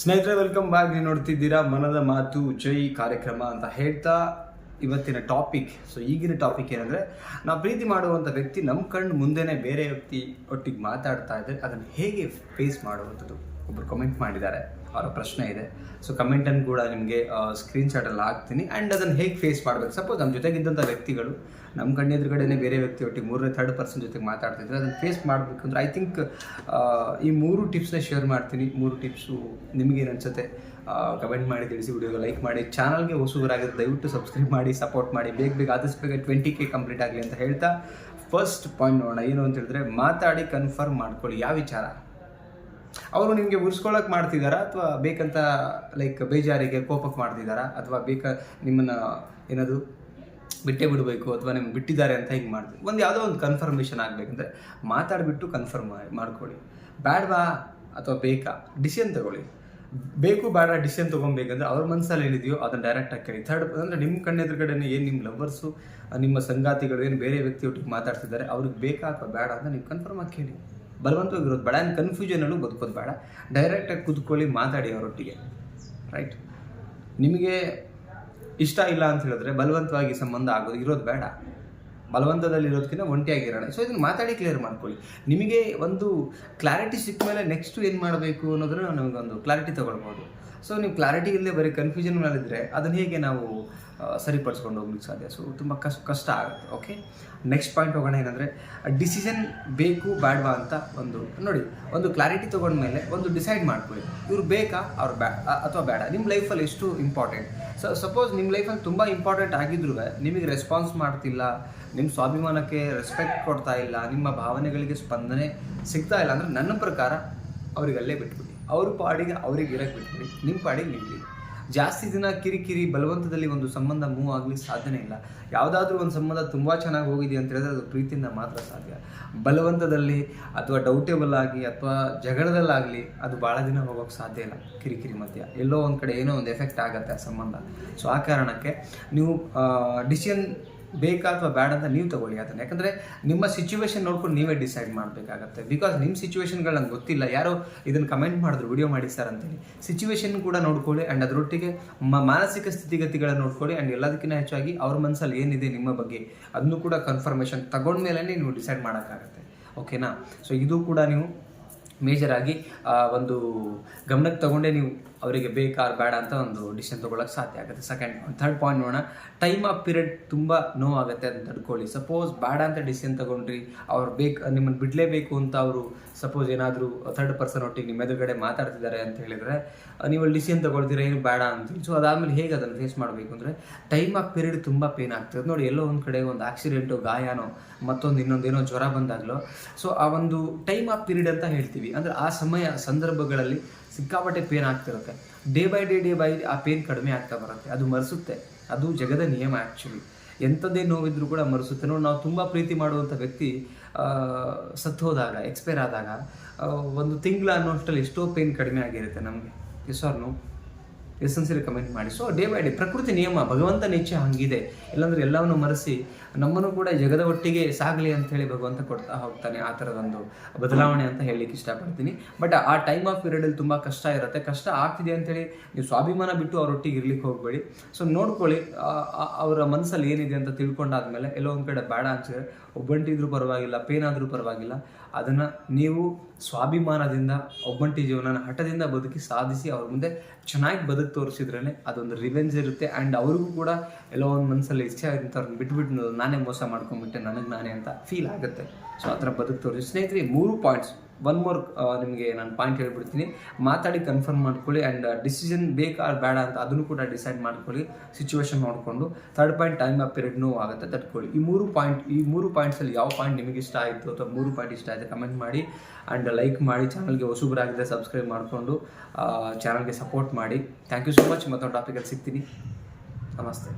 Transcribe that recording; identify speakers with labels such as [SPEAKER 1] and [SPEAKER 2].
[SPEAKER 1] ಸ್ನೇಹಿತರೆ welcome back ನೀವು ನೋಡ್ತಿದ್ದೀರಾ ಮನದ ಮಾತು ಜೈ ಕಾರ್ಯಕ್ರಮ ಅಂತ ಹೇಳ್ತಾ ಇವತ್ತಿನ ಟಾಪಿಕ್ ಸೊ ಈಗಿನ ಟಾಪಿಕ್ ಏನಂದರೆ, ನಾವು ಪ್ರೀತಿ ಮಾಡುವಂಥ ವ್ಯಕ್ತಿ ನಮ್ಮ ಕಣ್ಣು ಮುಂದೆನೇ ಬೇರೆ ವ್ಯಕ್ತಿ ಒಟ್ಟಿಗೆ ಮಾತಾಡ್ತಾ ಇದ್ದರೆ ಅದನ್ನು ಹೇಗೆ ಫೇಸ್ ಮಾಡುವಂಥದ್ದು ಒಬ್ಬರು ಕಮೆಂಟ್ ಮಾಡಿದ್ದಾರೆ. ಅವರ ಪ್ರಶ್ನೆ ಇದೆ. ಸೊ ಕಮೆಂಟನ್ನು ಕೂಡ ನಿಮಗೆ ಸ್ಕ್ರೀನ್ ಸ್ಕ್ರೀನ್ಶಾಟಲ್ಲಿ ಹಾಕ್ತೀನಿ. ಆ್ಯಂಡ್ ಅದನ್ನು ಹೇಗೆ ಫೇಸ್ ಮಾಡಬೇಕು? ಸಪೋಸ್ ನಮ್ಮ ಜೊತೆಗಿದ್ದಂಥ ವ್ಯಕ್ತಿಗಳು, ನಮ್ಮ ಕಣ್ಣೆದುರುಗಡೆನೇ ಬೇರೆ ವ್ಯಕ್ತಿ ಒಟ್ಟಿಗೆ ಮೂರನೇ ಥರ್ಡ್ ಪರ್ಸನ್ ಜೊತೆಗೆ ಮಾತಾಡ್ತಿದ್ರೆ ಅದನ್ನು ಫೇಸ್ ಮಾಡಬೇಕು ಮಾಡಬೇಕಂದ್ರೆ ಐ ಥಿಂಕ್ ಈ ಮೂರು ಟಿಪ್ಸ್ನ ಶೇರ್ ಮಾಡ್ತೀನಿ. ಮೂರು ಟಿಪ್ಸು ನಿಮಗೇನು ಅನ್ಸುತ್ತೆ? ಕಮೆಂಟ್ ಮಾಡಿ, ತಿಳಿಸಿ ವಿಡಿಯೋಗೆ ಲೈಕ್ ಮಾಡಿ ಚಾನಲ್ಗೆ ಹೊಸಬರಾಗಿದೆ ದಯವಿಟ್ಟು ಸಬ್ಸ್ಕ್ರೈಬ್ ಮಾಡಿ ಸಪೋರ್ಟ್ ಮಾಡಿ. ಬೇಗ ಬೇಗ ಆದಷ್ಟು ಬೇಗ ಟ್ವೆಂಟಿ ಕೆ ಕಂಪ್ಲೀಟ್ ಆಗಲಿ ಅಂತ ಹೇಳ್ತಾ ಫಸ್ಟ್ ಪಾಯಿಂಟ್ ನೋಡೋಣ. ಏನು ಅಂತ ಹೇಳಿದ್ರೆ ಮಾತಾಡಿ ಕನ್ಫರ್ಮ್ ಮಾಡ್ಕೊಳ್ಳಿ. ಯಾವ ವಿಚಾರ? ಅವರು ನಿಮಗೆ ಉರ್ಸ್ಕೊಳಕ್ ಮಾಡ್ತಿದ್ದಾರಾ ಅಥವಾ ಬೇಕಂತ ಲೈಕ್ ಬೇಜಾರಿಗೆ ಕೋಪಕ್ಕೆ ಮಾಡ್ತಿದ್ದಾರಾ ಅಥವಾ ಬೇಕ, ನಿಮ್ಮನ್ನ ಏನದು ಬಿಟ್ಟೇ ಬಿಡಬೇಕು, ಅಥವಾ ನಿಮ್ಗೆ ಬಿಟ್ಟಿದ್ದಾರೆ ಅಂತ ಹಿಂಗೆ ಮಾಡ್ತೀವಿ ಒಂದು ಯಾವುದೋ ಒಂದು ಕನ್ಫರ್ಮೇಷನ್ ಆಗಬೇಕಂದ್ರೆ ಮಾತಾಡಿಬಿಟ್ಟು ಕನ್ಫರ್ಮ್ ಮಾಡ್ಕೊಳ್ಳಿ. ಬ್ಯಾಡ್ವಾ ಅಥವಾ ಬೇಕಾ? ಡಿಸಿಷನ್ ತಗೊಳ್ಳಿ. ಬೇಕು ಬೇಡ ಡಿಸಿಷನ್ ತೊಗೊಬೇಕಂದ್ರೆ ಅವ್ರ ಮನಸ್ಸಲ್ಲಿ ಏನಿದೆಯೋ ಅದನ್ನು ಡೈರೆಕ್ಟಾಗಿ ಕೇಳಿ. ಥರ್ಡ್ ಅಂದರೆ ನಿಮ್ಮ ಕಣ್ಣೆದುರುಗಡೆನೇ ಏನು ನಿಮ್ಮ ಲವರ್ಸು ನಿಮ್ಮ ಸಂಗಾತಿಗಳು, ಏನು ಬೇರೆ ವ್ಯಕ್ತಿಯೊಟ್ಟಿಗೆ ಮಾತಾಡ್ತಿದ್ದಾರೆ, ಅವ್ರಿಗೆ ಬೇಕಾ ಅಥವಾ ಬೇಡ ಅಂತ ನೀವು ಕನ್ಫರ್ಮ್ ಆಗಿ ಕೇಳಿ. ಬಲವಂತವಾಗಿರೋದು ಬೇಡ. ಕನ್ಫ್ಯೂಷನಲ್ಲೂ ಬದುಕೋದು ಬೇಡ. ಡೈರೆಕ್ಟಾಗಿ ಕೂತ್ಕೊಳ್ಳಿ, ಮಾತಾಡಿ ಅವರೊಟ್ಟಿಗೆ. ರೈಟ್ ನಿಮಗೆ ಇಷ್ಟ ಇಲ್ಲ ಅಂತ ಹೇಳಿದ್ರೆ ಬಲವಂತವಾಗಿ ಸಂಬಂಧ ಆಗೋದು ಇರೋದು ಬೇಡ. ಬಲವಂತದಲ್ಲಿ ಇರೋದಕ್ಕಿಂತ ಒಂಟಿಯಾಗಿರೋಣ. ಸೊ ಇದನ್ನು ಮಾತಾಡಿ ಕ್ಲಿಯರ್ ಮಾಡ್ಕೊಳ್ಳಿ. ನಿಮಗೆ ಒಂದು ಕ್ಲಾರಿಟಿ ಸಿಕ್ಕ ಮೇಲೆ ನೆಕ್ಸ್ಟ್ ಏನು ಮಾಡಬೇಕು ಅನ್ನೋದನ್ನು ನಮಗೊಂದು ಕ್ಲಾರಿಟಿ ತೊಗೊಳ್ಬೋದು. ಸೊ ನೀವು ಕ್ಲಾರಿಟಿ ಇಲ್ಲದೆ ಬರೀ ಕನ್ಫ್ಯೂಷನ್ ಮೇಲಿದ್ರೆ ಅದನ್ನು ಹೇಗೆ ನಾವು ಸರಿಪಡಿಸ್ಕೊಂಡು ಹೋಗ್ಲಿಕ್ಕೆ ಸಾಧ್ಯ. ಸೊ ತುಂಬ ಕಷ್ಟ ಕಷ್ಟ ಆಗುತ್ತೆ. ಓಕೆ ನೆಕ್ಸ್ಟ್ ಪಾಯಿಂಟ್ ಹೋಗೋಣ ಏನಂದರೆ ಡಿಸಿಷನ್ ಬೇಕು, ಬೇಡವಾ ಅಂತ ಒಂದು, ನೋಡಿ, ಒಂದು ಕ್ಲಾರಿಟಿ ತೊಗೊಂಡ್ಮೇಲೆ ಒಂದು ಡಿಸೈಡ್ ಮಾಡ್ಕೊಳ್ಳಿ. ಇವ್ರು ಬೇಕಾ, ಅವ್ರು ಬ್ಯಾ ಅಥವಾ ಬೇಡ. ನಿಮ್ಮ ಲೈಫಲ್ಲಿ ಎಷ್ಟು ಇಂಪಾರ್ಟೆಂಟ್ ಸೊ ಸಪೋಸ್ ನಿಮ್ಮ ಲೈಫಲ್ಲಿ ತುಂಬ ಇಂಪಾರ್ಟೆಂಟ್ ಆಗಿದ್ರೂ ನಿಮಗೆ ರೆಸ್ಪಾನ್ಸ್ ಮಾಡ್ತಿಲ್ಲ ನಿಮ್ಮ ಸ್ವಾಭಿಮಾನಕ್ಕೆ ರೆಸ್ಪೆಕ್ಟ್ ಕೊಡ್ತಾ ಇಲ್ಲ, ನಿಮ್ಮ ಭಾವನೆಗಳಿಗೆ ಸ್ಪಂದನೆ ಸಿಗ್ತಾ ಇಲ್ಲ ಅಂದರೆ ನನ್ನ ಪ್ರಕಾರ ಅವರಿಗೆ ಅಲ್ಲೇ ಬಿಟ್ಬಿಡಿ. ಅವ್ರ ಪಾಡಿಗೆ ಅವ್ರಿಗೆ ಇರಕ್ಕೆ ಬಿಟ್ಬಿಡಿ. ನಿಮ್ಮ ಪಾಡಿಗೆ ನಿಲ್ಲಿ ಜಾಸ್ತಿ ದಿನ ಕಿರಿಕಿರಿ ಬಲವಂತದಲ್ಲಿ ಒಂದು ಸಂಬಂಧ ಮೂವ್ ಆಗಲಿ ಸಾಧ್ಯನೇ ಇಲ್ಲ. ಯಾವುದಾದ್ರೂ ಒಂದು ಸಂಬಂಧ ತುಂಬ ಚೆನ್ನಾಗಿ ಹೋಗಿದೆ ಅಂತ ಹೇಳಿದ್ರೆ ಅದು ಪ್ರೀತಿಯಿಂದ ಮಾತ್ರ ಸಾಧ್ಯ. ಬಲವಂತದಲ್ಲಿ ಅಥವಾ ಡೌಟೇಬಲ್ ಆಗಿ ಅಥವಾ ಜಗಳದಲ್ಲಾಗಲಿ ಅದು ಭಾಳ ದಿನ ಹೋಗೋಕ್ಕೆ ಸಾಧ್ಯ ಇಲ್ಲ ಕಿರಿಕಿರಿ ಮಧ್ಯ. ಎಲ್ಲೋ ಒಂದು ಕಡೆ ಏನೋ ಒಂದು ಎಫೆಕ್ಟ್ ಆಗುತ್ತೆ ಆ ಸಂಬಂಧ. ಸೊ ಆ ಕಾರಣಕ್ಕೆ ನೀವು ಡಿಸಿಷನ್ ಬೇಕಾ ಅಥವಾ ಬೇಡ ಅಂತ ನೀವು ತಗೊಳ್ಳಿ ಅದನ್ನು. ಯಾಕಂದರೆ ನಿಮ್ಮ ಸಿಚುವೇಶನ್ ನೋಡ್ಕೊಂಡು ನೀವೇ ಡಿಸೈಡ್ ಮಾಡಬೇಕಾಗತ್ತೆ. ಬಿಕಾಸ್ ನಿಮ್ಮ ಸಿಚುವೇಶನ್ಗಳು ನಂಗೆ ಗೊತ್ತಿಲ್ಲ. ಯಾರೋ ಇದನ್ನು ಕಮೆಂಟ್ ಮಾಡಿದ್ರು ವಿಡಿಯೋ ಮಾಡಿ ಸರ್ ಅಂತೇಳಿ. ಸಿಚುವೇಶನ್ ಕೂಡ ನೋಡ್ಕೊಳ್ಳಿ ಆ್ಯಂಡ್ ಅದರೊಟ್ಟಿಗೆ ಮಾನಸಿಕ ಸ್ಥಿತಿಗತಿಗಳನ್ನ ನೋಡ್ಕೊಳ್ಳಿ ಆ್ಯಂಡ್ ಎಲ್ಲದಕ್ಕಿಂತ ಹೆಚ್ಚಾಗಿ ಅವ್ರ ಮನಸ್ಸಲ್ಲಿ ಏನಿದೆ ನಿಮ್ಮ ಬಗ್ಗೆ ಅದನ್ನು ಕೂಡ ಕನ್ಫರ್ಮೇಷನ್ ತಗೊಂಡ್ಮೇಲೆ ನೀವು ಡಿಸೈಡ್ ಮಾಡೋಕ್ಕಾಗತ್ತೆ. ಓಕೆನಾ ಸೊ ಇದು ಕೂಡ ನೀವು ಮೇಜರಾಗಿ ಒಂದು ಗಮನಕ್ಕೆ ತಗೊಂಡೇ ನೀವು ಅವರಿಗೆ ಬೇಕಾ ಬೇಡ ಅಂತ ಒಂದು ಡಿಸಿಷನ್ ತೊಗೊಳಕ್ಕೆ ಸಾಧ್ಯ ಆಗುತ್ತೆ. ಸೆಕೆಂಡ್ ಥರ್ಡ್ ಪಾಯಿಂಟ್ ನೋಡೋಣ. ಟೈಮ್ ಆಫ್ ಪೀರಿಯಡ್ ತುಂಬ ನೋವಾಗುತ್ತೆ ಅಂತ ತಡ್ಕೊಳ್ಳಿ ಸಪೋಸ್ ಬೇಡ ಅಂತ ಡಿಸಿಷನ್ ತಗೊಂಡ್ರಿ, ಅವ್ರು ಬೇಕು ನಿಮ್ಮನ್ನು ಬಿಡಲೇಬೇಕು ಅಂತ ಅವರು ಸಪೋಸ್ ಏನಾದರೂ ಥರ್ಡ್ ಪರ್ಸನ್ ಒಟ್ಟಿಗೆ ನಿಮ್ಮ ಎದುರುಗಡೆ ಮಾತಾಡ್ತಿದ್ದಾರೆ ಅಂತ ಹೇಳಿದರೆ, ನೀವು ಡಿಸಿಷನ್ ತೊಗೊಳ್ತೀರಾ, ಏನು ಬೇಡ ಅಂತ ಸೊ ಅದಾದಮೇಲೆ ಹೇಗೆ ಅದನ್ನು ಫೇಸ್ ಮಾಡಬೇಕು ಅಂದರೆ ಟೈಮ್ ಆಫ್ ಪೀರಿಯಡ್ ತುಂಬ ಪೇನ್ ಆಗ್ತದೆ. ನೋಡಿ, ಎಲ್ಲೋ ಒಂದು ಕಡೆ ಒಂದು ಆಕ್ಸಿಡೆಂಟು ಗಾಯನೋ, ಮತ್ತೊಂದು ಇನ್ನೊಂದೇನೋ ಜ್ವರ ಬಂದಾಗಲೋ. ಸೊ ಆ ಒಂದು ಟೈಮ್ ಆಫ್ ಪೀರಿಯಡ್ ಅಂತ ಹೇಳ್ತೀವಿ. ಅಂದರೆ ಆ ಸಮಯ, ಸಂದರ್ಭಗಳಲ್ಲಿ ಸಿಕ್ಕಾಪಟ್ಟೆ ಪೇನ್ ಆಗ್ತಿರುತ್ತೆ. Day by day day by ಆ ಪೇನ್ ಕಡಿಮೆ ಆಗ್ತಾ ಬರುತ್ತೆ. ಅದು ಮರೆಸುತ್ತೆ. ಅದು ಜಗದ ನಿಯಮ ಆ್ಯಕ್ಚುಲಿ ಎಂಥದ್ದೇ ನೋವಿದ್ರೂ ಕೂಡ ಮರೆಸುತ್ತೆ. ನೋಡಿ, ನಾವು ತುಂಬ ಪ್ರೀತಿ ಮಾಡುವಂಥ ವ್ಯಕ್ತಿ ಸತ್ತೋದಾಗ ಎಕ್ಸ್ಪೈರ್ ಆದಾಗ ಒಂದು ತಿಂಗಳ ಅನ್ನೋಷ್ಟರಲ್ಲಿ ಎಷ್ಟೋ ಪೇನ್ ಕಡಿಮೆ ಆಗಿರುತ್ತೆ ನಮಗೆ. Yes or no essentially comment ಮಾಡಿ. ಸೊ ಡೇ ಬೈ ಡೇ ಪ್ರಕೃತಿ ನಿಯಮ, ಭಗವಂತ ನೀಚೆ ಹಂಗಿದೆ. ಇಲ್ಲಾಂದ್ರೆ ಎಲ್ಲವನ್ನು ಮರೆಸಿ, ನಮ್ಮನ್ನು ಕೂಡ ಜಗದ ಒಟ್ಟಿಗೆ ಸಾಗಲಿ ಅಂತ ಹೇಳಿ ಭಗವಂತ ಕೊಡ್ತಾ ಹೋಗ್ತಾನೆ ಆ ಥರದೊಂದು ಬದಲಾವಣೆ ಅಂತ ಹೇಳಲಿಕ್ಕೆ ಇಷ್ಟಪಡ್ತೀನಿ. ಬಟ್ ಆ ಟೈಮ್ ಆಫ್ ಪೀರಿಯಡಲ್ಲಿ ತುಂಬ ಕಷ್ಟ ಇರುತ್ತೆ. ಕಷ್ಟ ಆಗ್ತಿದೆ ಅಂತೇಳಿ ನೀವು ಸ್ವಾಭಿಮಾನ ಬಿಟ್ಟು ಅವರೊಟ್ಟಿಗೆ ಇರ್ಲಿಕ್ಕೆ ಹೋಗಬೇಡಿ. ಸೊ ನೋಡ್ಕೊಳ್ಳಿ ಅವರ ಮನಸ್ಸಲ್ಲಿ ಏನಿದೆ ಅಂತ ತಿಳ್ಕೊಂಡಾದ್ಮೇಲೆ ಎಲ್ಲೋ ಒಂದು ಕಡೆ ಬೇಡ ಅನ್ಸಿದ್ರೆ ಒಬ್ಬಂಟಿದ್ರೂ ಪರವಾಗಿಲ್ಲ ಪೇನ್ ಆದರೂ ಪರವಾಗಿಲ್ಲ. ಅದನ್ನು ನೀವು ಸ್ವಾಭಿಮಾನದಿಂದ, ಒಬ್ಬಂಟಿ ಜೀವನನ ಹಠದಿಂದ ಬದುಕಿ ಸಾಧಿಸಿ ಅವ್ರ ಮುಂದೆ ಚೆನ್ನಾಗಿ ಬದುಕು ತೋರಿಸಿದ್ರೇ ಅದೊಂದು ರಿವೆಂಜ್ ಇರುತ್ತೆ. ಆ್ಯಂಡ್ ಅವ್ರಿಗೂ ಕೂಡ ಎಲ್ಲೋ ಒಂದು ಮನಸ್ಸಲ್ಲಿ ಇಚ್ಛೆ ಅವ್ರನ್ನ ಬಿಟ್ಬಿಟ್ಟು ನಾನೇ ಮೋಸ ಮಾಡ್ಕೊಂಡ್ಬಿಟ್ಟೆ ನನಗೆ ನಾನೇ ಅಂತ ಫೀಲ್ ಆಗುತ್ತೆ. ಸೊ ಆ ಥರ ಬದುಕು ತೋರಿಸಿ. ಸ್ನೇಹಿತರೆ, ಮೂರು ಪಾಯಿಂಟ್ಸ್ ಒನ್ ಮೋರ್ ನಿಮಗೆ ನಾನು ಪಾಯಿಂಟ್ ಹೇಳ್ಬಿಡ್ತೀನಿ. ಮಾತಾಡಿ ಕನ್ಫರ್ಮ್ ಮಾಡ್ಕೊಳ್ಳಿ ಆ್ಯಂಡ್ ಡಿಸಿಷನ್ ಬೇಕಾ ಬೇಡ ಅಂತ ಅದನ್ನು ಕೂಡ ಡಿಸೈಡ್ ಮಾಡ್ಕೊಳ್ಳಿ. ಸಿಚುವೇಶನ್ ನೋಡಿಕೊಂಡು. ಥರ್ಡ್ ಪಾಯಿಂಟ್ ಟೈಮ್ ಆ ಪೀರಿಯಡ್ ನೋವು ಆಗುತ್ತೆ. ತಟ್ಕೊಳ್ಳಿ ಈ ಮೂರು ಪಾಯಿಂಟ್ ಈ ಮೂರು ಪಾಯಿಂಟ್ಸಲ್ಲಿ ಯಾವ ಪಾಯಿಂಟ್ ನಿಮಗೆ ಇಷ್ಟ ಆಯಿತು ಅಥವಾ ಮೂರು ಪಾಯಿಂಟ್ ಇಷ್ಟ ಆಯಿತು ಕಮೆಂಟ್ ಮಾಡಿ. ಆ್ಯಂಡ್ ಲೈಕ್ ಮಾಡಿ ಚಾನಲ್ಗೆ ಹೊಸಬರಾಗಿದೆ ಸಬ್ಸ್ಕ್ರೈಬ್ ಮಾಡಿಕೊಂಡು ಚಾನಲ್ಗೆ ಸಪೋರ್ಟ್ ಮಾಡಿ. ಥ್ಯಾಂಕ್ ಯು ಸೊ ಮಚ್ ಮತ್ತೊಂದು ಟಾಪಿಕಲ್ಲಿ ಸಿಗ್ತೀನಿ ನಮಸ್ತೆ